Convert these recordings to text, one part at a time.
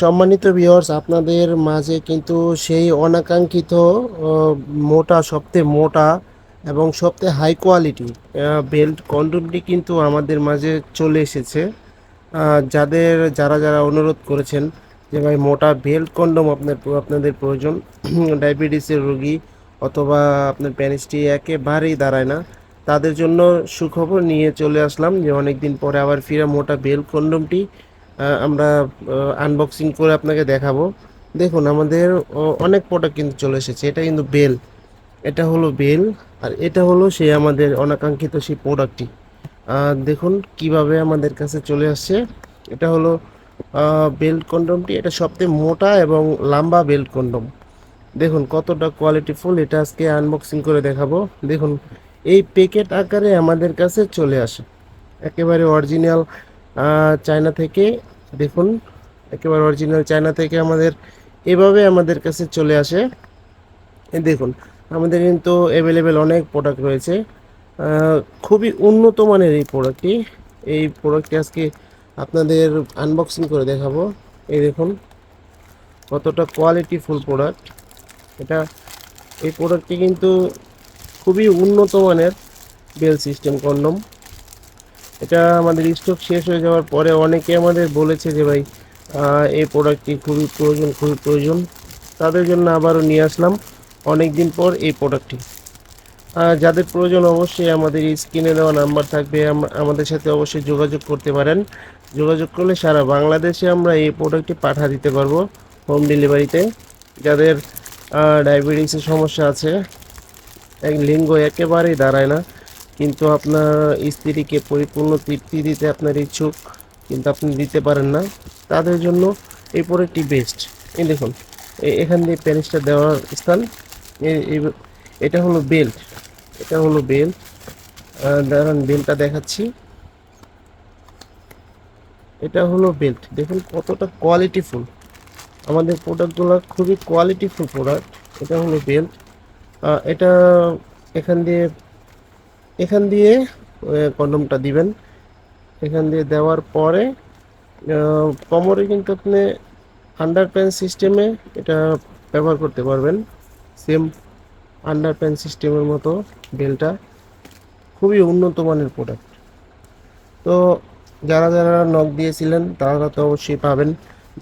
সম্মানিত ভিউয়ার্স আপনাদের মাঝে কিন্তু সেই অনাকাঙ্ক্ষিত মোটা সবথেকে মোটা এবং সবথেকে হাই কোয়ালিটি বেল্ট কন্ডমটি কিন্তু আমাদের মাঝে চলে এসেছে। যাদের, যারা যারা অনুরোধ করেছেন যে ভাই মোটা বেল্ট কন্ডম আপনার, আপনাদের প্রয়োজন ডায়াবেটিসের রোগী অথবা আপনার প্যানিসটি একেবারেই দাঁড়ায় না, তাদের জন্য সুখবর নিয়ে চলে আসলাম যে অনেক দিন পরে আবার ফিরে মোটা বেল্ট কন্ডমটি আমরা আনবক্সিং করে আপনাকে দেখাবো। দেখুন, আমাদের অনেক প্রোডাক্ট কিন্তু চলে এসেছে। এটা কিন্তু বেল এটা হলো বেল আর এটা হলো সেই আমাদের অনাকাঙ্ক্ষিত সেই প্রোডাক্টটি দেখুন কীভাবে আমাদের কাছে চলে আসছে। এটা হলো বেল্ট কন্ডমটি এটা সবথেকে মোটা এবং লম্বা বেল্ট কন্ডম দেখুন কতটা কোয়ালিটিফুল এটা আজকে আনবক্সিং করে দেখাবো। দেখুন, এই প্যাকেট আকারে আমাদের কাছে চলে আসে। একেবারে অরিজিনাল চায়না থেকে, দেখুন, একেবারে অরিজিনাল চায়না থেকে আমাদের এভাবে আমাদের কাছে চলে আসে। দেখুন, আমাদের কিন্তু অ্যাভেলেবেল অনেক প্রোডাক্ট রয়েছে। খুবই উন্নত মানের এই প্রোডাক্টটি এই প্রোডাক্টটি আজকে আপনাদের আনবক্সিং করে দেখাবো। এই দেখুন, কতটা কোয়ালিটি ফুল প্রোডাক্ট এটা, এই প্রোডাক্টটি কিন্তু খুবই উন্নত মানের বেল সিস্টেম কন্ডম। এটা আমাদের স্টক শেষ হয়ে যাওয়ার পরে অনেকে আমাদের বলেছে যে ভাই এই প্রোডাক্টটি খুবই প্রয়োজন খুবই প্রয়োজন। তাদের জন্য আবারও নিয়ে আসলাম। অনেক দিন পর এই প্রোডাক্টটি যাদের প্রয়োজন অবশ্যই আমাদের স্ক্রিনে দেওয়া নাম্বার থাকবে। আম- আমাদের সাথে অবশ্যই যোগাযোগ করতে পারেন। যোগাযোগ করলে সারা বাংলাদেশে আমরা এই প্রোডাক্টটি পাঠা দিতে পারব হোম ডেলিভারিতে যাদের ডায়াবেটিসের সমস্যা আছে, এক লিঙ্গ একেবারেই দাঁড়ায় না। কিন্তু আপনার স্ত্রীকে পরিপূর্ণ তৃপ্তি দিতে আপনার ইচ্ছুক, কিন্তু আপনি দিতে পারেন না। তাদের জন্য এই প্রোডাক্টটি বেস্ট এই দেখুন এখান দিয়ে প্যারিসটা দেওয়ার স্থান। এটা হলো বেল্ট এটা হলো বেল্ট দাঁড়ান বেল্টটা দেখাচ্ছি। এটা হলো বেল্ট দেখুন কতটা কোয়ালিটিফুল আমাদের প্রোডাক্টগুলো খুবই কোয়ালিটিফুল প্রোডাক্ট এটা হলো বেল্ট এটা এখান দিয়ে এখান দিয়ে কন্ডমটা দিবেন। এখান দিয়ে দেওয়ার পরে কোমরে কিন্তু আপনি আন্ডার প্যান্ট সিস্টেমে এটা ব্যবহার করতে পারবেন। সেম আন্ডার প্যান্ট সিস্টেমের মতো বেলটা। খুবই উন্নত মানের প্রোডাক্ট তো যারা যারা নখ দিয়েছিলেন, তারা তো অবশ্যই পাবেন।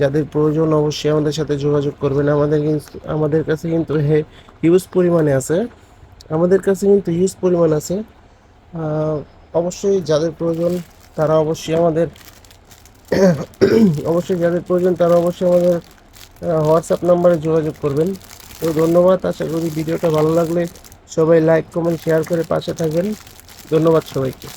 যাদের প্রয়োজন অবশ্যই আমাদের সাথে যোগাযোগ করবেন। আমাদের কিন্তু, আমাদের কাছে কিন্তু হিউজ পরিমাণে আছে। আমাদের কাছে কিন্তু হিউজ পরিমাণ আছে। অবশ্যই যাদের প্রয়োজন, তারা অবশ্যই আমাদের, অবশ্যই যাদের প্রয়োজন, তারা অবশ্যই আমাদের হোয়াটসঅ্যাপ নাম্বারে যোগাযোগ করবেন। তো ধন্যবাদ, আশা করি ভিডিওটা ভালো লাগলে সবাই লাইক কমেন্ট শেয়ার করে পাশে থাকবেন। ধন্যবাদ সবাইকে।